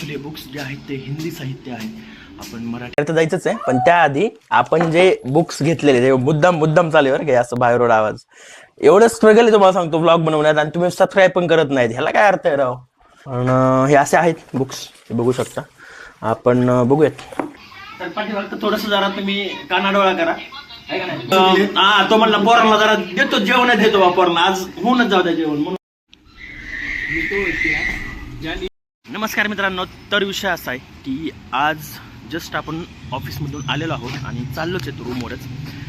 Actually books जे आहेत ते हिंदी साहित्य आहे आपण मराठी तर जायचंच आहे. पण त्याआधी आपण जे बुक्स घेतलेले ते मुद्दाम मुद्दाम चालू आहे बरं असं बाहेर आवाज. एवढं स्ट्रगल आहे तुम्हाला सांगतो ब्लॉग बनवण्यात आणि तुम्ही सबस्क्राईब पण करत नाहीत. ह्याला काय अर्थ आहे राव? पण हे असे आहेत बुक्स हे बघू शकता. आपण बघूयात. तर पाठीमागचं थोडस जरा तुम्ही कानाडोळा करा. हा तो म्हणला पोराला जरा देतो जेवण देतो बा पोराला आज होऊनच जाऊ द्या जेवण म्हणून. नमस्कार मित्रांनो तर विषय असा आहे की आज जस्ट आपण ऑफिसमधून आलेलो आहोत आणि चाललोच आहे रूमवरच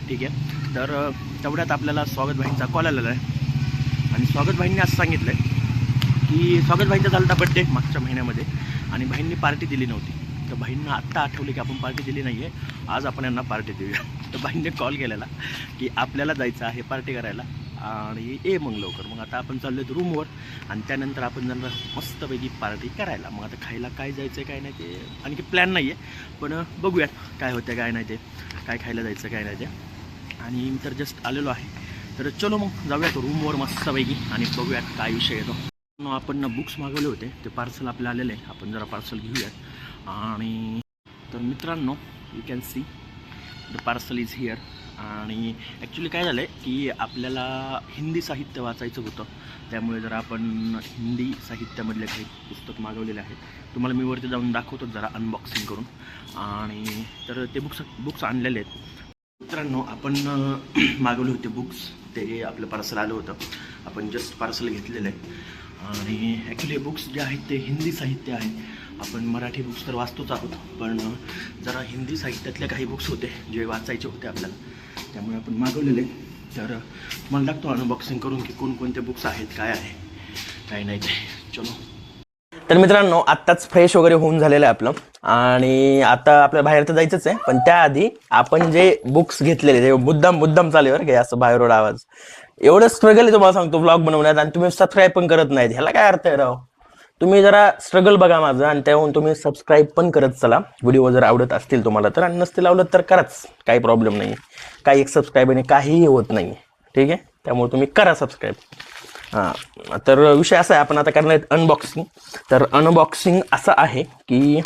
ठीक आहे? तर तेवढ्यात आपल्याला स्वागत भाईंचा कॉल आलेला आहे. आणि स्वागत भाईंनी असं सांगितलं आहे की स्वागत भाईंचा झाला बड्डे मागच्या महिन्यामध्ये आणि भाईंनी पार्टी दिली नव्हती. तर भाईंना आत्ता आठवली की आपण पार्टी दिली नाही आहे आज आपण यांना पार्टी देऊया. तर भाईंनी कॉल केलेला की आपल्याला जायचं आहे पार्टी करायला. आणि ये मग लवकर. मग आता आपण चाललो रूमवर आणि त्यानंतर आपण जाणार मस्तपैकी पार्टी करायला. मग आता खायला काय जायचं काय नाही ते आणखी प्लॅन नाही आहे पण बघूयात काय होतं काय नाही ते. काय खायला जायचं काय नाही ते. आणि मी तर जस्ट आलेलो आहे. तर चलो मग जाऊयात रूमवर मस्तपैकी आणि बघूयात काय विषय येतो. न आपण बुक्स मागवले होते. ते पार्सल आपलं आलेलं आहे. आपण जरा पार्सल घेऊयात. आणि तर मित्रांनो you can see the parcel is here आणि ॲक्च्युली काय झालं आहे की आपल्याला हिंदी साहित्य वाचायचं होतं. त्यामुळे जरा आपण हिंदी साहित्यामधले काही पुस्तक मागवलेले आहेत. तुम्हाला मी वरती जाऊन दाखवतो जरा अनबॉक्सिंग करून. आणि तर ते बुक्स बुक्स आणलेले आहेत. मित्रांनो आपण मागवले होते बुक्स ते आपलं पार्सल आलं होतं. आपण जस्ट पार्सल घेतलेलं आहे. आणि ॲक्च्युली बुक्स जे आहेत ते हिंदी साहित्य आहे. आपण मराठी बुक्स तर वाचतोच आहोत. पण जरा हिंदी साहित्यातले काही बुक्स होते जे वाचायचे होते आपल्याला. त्यामुळे आपण मागवलेले. तर मला लागतो अनबॉक्सिंग करून की कोणकोणते बुक्स आहेत काय आहे? काय नाही ते. चलो. तर मित्रांनो आत्ताच फ्रेश वगैरे होऊन झालेलं आहे आपलं. आणि आता आपल्या बाहेर तर जायचंच आहे पण त्याआधी आपण जे बुक्स घेतलेले ते मुद्दाम मुद्दाम चालू आहे बरं का असं बाहेर आवाज. एवढं स्ट्रगल आहे तुम्हाला सांगतो ब्लॉग बनवण्यात आणि तुम्ही सबस्क्राईब पण करत नाहीत. ह्याला काय अर्थ आहे राव? तुम्ही जरा स्ट्रगल बघा माझं आणि त्याहून तुम्ही सबस्क्राईब पण करत चला. व्हिडिओ जर आवडत असतील तुम्हाला तर आणि नसतील आवडत तर कराच. काही प्रॉब्लेम नाही काही एक सबस्क्राईबने काहीही होत नाही ठीक आहे? त्यामुळे तुम्ही करा सबस्क्राईब हां. तर विषय असा आहे आपण आता करणार आहेत अनबॉक्सिंग तर अनबॉक्सिंग असं आहे की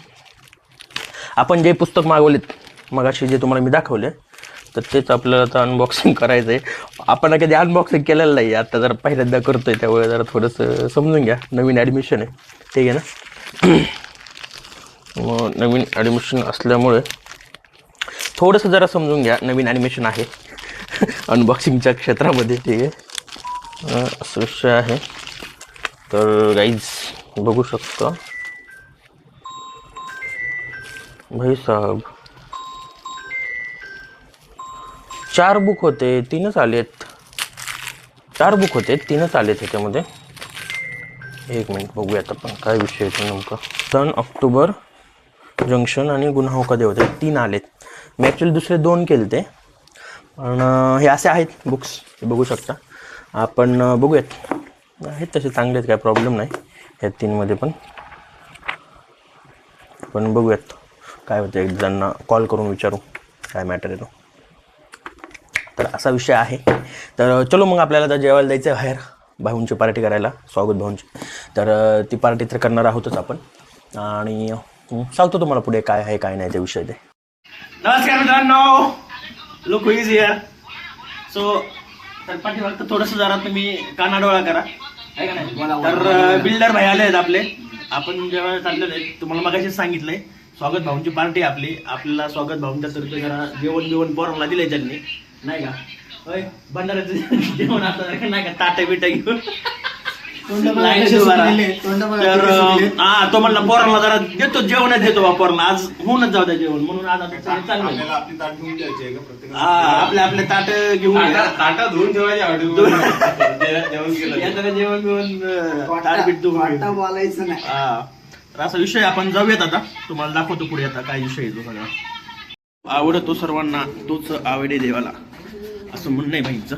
आपण जे पुस्तक मागवलेत मगाशी जे तुम्हाला मी दाखवले तर तेच आपल्याला आता अनबॉक्सिंग करायचं आहे आपण कधी अनबॉक्सिंग केलेलं नाही आता जरा पहिल्यांदा करतो आहे त्यामुळे जरा थोडंसं समजून घ्या. नवीन ॲडमिशन आहे. ठीक आहे ना? मग नवीन ॲडमिशन असल्यामुळे थोडंसं जरा समजून घ्या. नवीन ॲडमिशन आहे. अनबॉक्सिंगच्या क्षेत्रामध्ये ठीक आहे. असं विषय आहे. तर गाईज बघू शकता. भाई साहब चार बुक होते तीनच आलेत चार बुक होते तीनच आलेत ह्याच्यामध्ये. एक मिनिट बघूयात आपण काय विषय येतो तो नेमका. सन ऑक्टोबर जंक्शन आणि गुन्हा होका देवते होते. तीन आलेत. मी ॲक्च्युली दुसरे दोन केले ते. पण हे असे आहेत बुक्स हे बघू शकता. आपण बघूयात. आहेत तसे चांगले आहेत काय प्रॉब्लेम नाही. ह्या तीनमध्ये पण. पण बघूयात. काय होतं एक जणांना कॉल करून विचारू. काय मॅटर आहे तो. असा विषय आहे. तर चलो मग आपल्याला तर जेवायला जायचं आहे बाहेर. भाऊंची पार्टी करायला स्वागत भाऊंची. तर ती पार्टी तर करणार आहोतच आपण. आणि सांगतो तुम्हाला पुढे काय आहे काय नाही ते विषय ते. नमस्कार मित्रांनो. लुक इज हिअर सो तर पाठीमागचं थोडस जरा तुम्ही कानाडोळा करा. आहे का नाही? तर बिल्डर भाई आले आहेत आपले. आपण जेव्हा चाललेलो आहे तुम्हाला मगाशीच सांगितलंय. स्वागत भाऊंची पार्टी आपली. आपल्याला स्वागत भाऊंच्या तर्फे जरा जेवण बिवण पोरांना दिलंय त्यांनी. नाही का? होय भंडाऱ्याचं जेवण आता नाही का ताटं बिट घेऊन. लाईन. तर हा तो म्हणला पोरांना जरा देतो जेवण देतो बा पोरांना. आज होऊनच जाऊ द्या जेवण. म्हणून आज आता सगळे चाललंय आपल्याला आपली ताट घेऊन द्यायची आहे का प्रत्येकाला? हा आपले आपले ताट घेऊन या. ताटा- धुवून ठेवायची हॉटेलवर. जे- जेवण केलं येताना जेवण बिवण ताट बीट धुवून वाटा घेऊ. बोलायचं नाही. हा. तर असा विषय आपण जाऊयात आता. तुम्हाला दाखवतो पुढे आता काय विषय आहे तो सगळा. आवडतो सर्वांना तोच आवडे देवाला. असं म्हणणं आहे बाईंचं.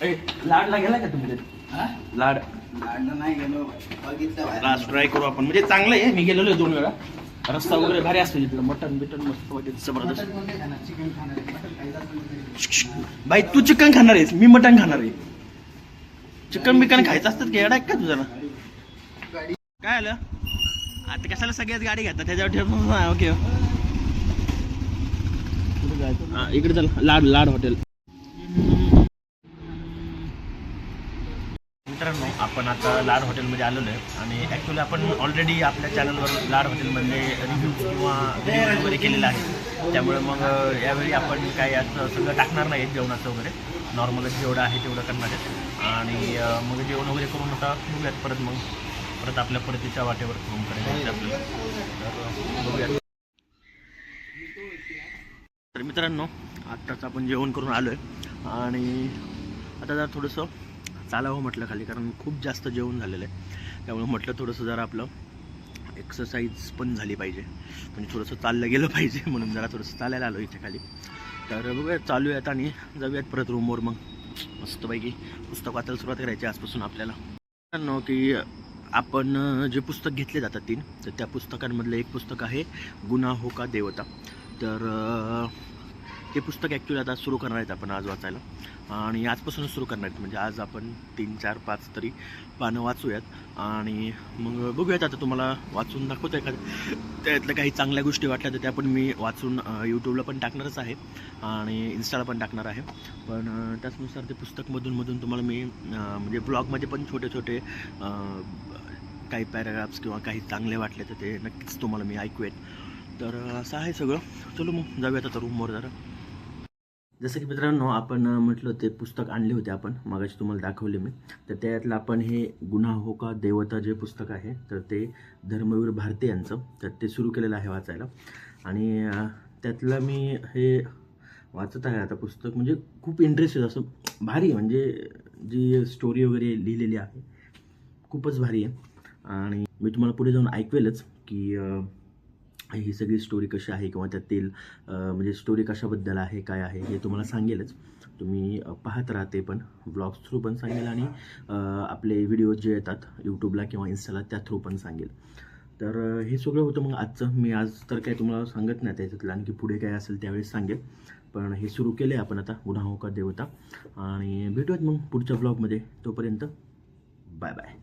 तर लाडला गेला का तुम्ही? लाड. लाडलं नाही गेलो. बघितलं बाहेर. लास्ट ट्राय करू आपण. म्हणजे चांगलं आहे मी गेलेलो आहे दोन वेळा. रस्ता वगैरे भारी असतो तिथलं. मटन बिटन मस्त वाटते जबरदस्त. बाई तू चिकन खाणार आहेस. मी मटन खाणार आहे. चिकन बिकन खायचं असतात की येडा का तुझ्याला काय आलं? आता कशाला सगळ्याच गाडी घेतात? त्याच्यावर ठेवून ओके. कुठे जायचं हा, इकडे चल लाड लाड हॉटेल. मित्रांनो आपण आता लाड हॉटेलमध्ये आलेलो आहे आणि ॲक्च्युली आपण ऑलरेडी आपल्या चॅनलवर लाड हॉटेलमधले रिव्ह्यूज किंवा व्हिडिओ वगैरे केलेला आहे त्यामुळे मग अं, यावेळी आपण काय याचं सगळं टाकणार नाही जेवणाचं वगैरे. नॉर्मलच जेवढं आहे तेवढं करणार आहे आणि अं, मग जेवण वगैरे करून आता बघूयात परत मग. परत आपल्या परतीच्या वाटेवर फोन करायचं आपल्याला तर अं, बघूयात. तर मित्रांनो आत्ताच आपण जेवण करून आलो आहे आणि आता जरा थोडंसं चालावं म्हटलं खाली कारण खूप जास्त जेवण झालेलं आहे. त्यामुळे म्हटलं थोडंसं जरा आपलं एक्सरसाइज पण झाली पाहिजे. म्हणजे थोडंसं चाललं गेलं पाहिजे म्हणून जरा थोडंसं चालायला आलो इथे खाली. तर बघूया चालू आहेत आणि जाऊयात परत रूमवर मग. मस्तपैकी पुस्तक वाचायला सुरुवात करायची आजपासून आपल्याला. मित्रांनो की आपण जे पुस्तक घेतले जातात तीन तर त्या पुस्तकांमधलं एक पुस्तक आहे गुन्हा हो का देवता. तर हे ते पुस्तक ॲक्च्युली आता सुरू करणार आहेत आपण आज वाचायला. आणि आजपासूनच सुरू करणार आहेत. म्हणजे आज आपण तीन चार पाच तरी पानं वाचूयात. आणि मग बघूयात आता तुम्हाला वाचून दाखवतो एखाद त्यातल्या काही चांगल्या गोष्टी वाटल्या तर त्या पण मी वाचून यूट्यूबला पण टाकणारच आहे. आणि इन्स्टाला पण टाकणार आहे. पण त्याचनुसार ते पुस्तकमधून मधून तुम्हाला मी म्हणजे ब्लॉगमध्ये पण छोटे छोटे काही पॅराग्राफ्स किंवा काही चांगले वाटले तर ते नक्कीच तुम्हाला मी ऐकूयात. तर असं आहे सगळं. चलो मग जाऊयात आता रूमवर जरा. जसं की मित्रांनो आपण म्हटलं ते पुस्तक आणले होते आपण. मागाशी तुम्हाला दाखवले मी. तर त्यातलं आपण हे गुन्हा हो का देवता जे पुस्तक आहे तर ते धर्मवीर भारती यांचं. तर ते सुरू केलेलं आहे वाचायला. आणि त्यातलं मी हे वाचत आहे आता पुस्तक. म्हणजे खूप इंटरेस्टेड असं भारी आहे. म्हणजे जी स्टोरी वगैरे लिहिलेली आहे खूपच भारी आहे. आणि मी तुम्हाला पुढे जाऊन ऐकवेलच की ही सगळी स्टोरी कशी आहे किंवा त्यातील म्हणजे स्टोरी कशाबद्दल आहे काय आहे हे तुम्हाला सांगेलच. तुम्ही पाहत राहते पण ब्लॉग्स थ्रू पण सांगेल आणि आपले व्हिडिओ जे येतात यूट्यूबला किंवा इन्स्टाला त्या थ्रू पण सांगेल. तर हे सगळं होतं मग आजचं. मी आज तर काय तुम्हाला सांगत नाही त्याच्यातलं. आणखी पुढे काय असेल त्यावेळेस सांगेल. पण हे सुरू केले आपण आता गुन्हा होका देवता. आणि भेटूयात मग पुढच्या ब्लॉगमध्ये तोपर्यंत बाय बाय